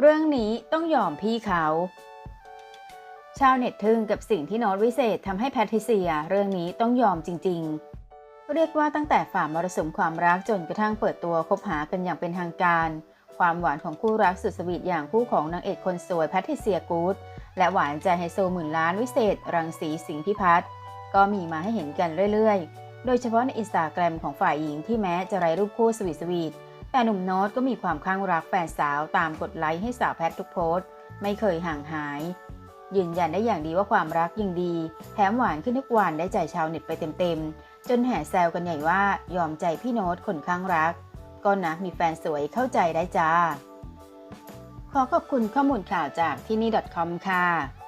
เรื่องนี้ต้องยอมพี่เขา ชาวเน็ตทึ่งกับสิ่งที่โน้ตวิเศษทำให้แพทริเซียเรื่องนี้ต้องยอมจริง ๆ เรียกว่าตั้งแต่ฝ่ามรสุมความรักจนกระทั่งเปิดตัวคบหากันอย่างเป็นทางการ ความหวานของคู่รักสุดสวีทอย่างคู่ของนางเอกคนสวยแพทริเซียกูดและหวานใจไฮโซหมื่นล้านวิเศษ รังสีสิงห์พิพัฒน์ก็มีมาให้เห็นกันเรื่อยๆ โดยเฉพาะในอินสตาแกรมของฝ่ายหญิงที่แม้จะไร้รูปคู่สวีทสวีท แต่หนุ่มโน้ตก็มีความข้างรักแฟนสาวตามกดไลค์ให้สาวแพททุกโพสต์ ไม่เคยห่างหาย ยืนยันได้อย่างดีว่าความรักยังดี แถมหวานขึ้นทุกวันได้ใจชาวเน็ตไปเต็มๆ จนแห่แซวกันใหญ่ว่ายอมใจพี่โน้ตคนข้างรัก ก็นะมีแฟนสวยเข้าใจได้จ้า ขอขอบคุณข้อมูลข่าวจากที่นี่ .com ค่ะ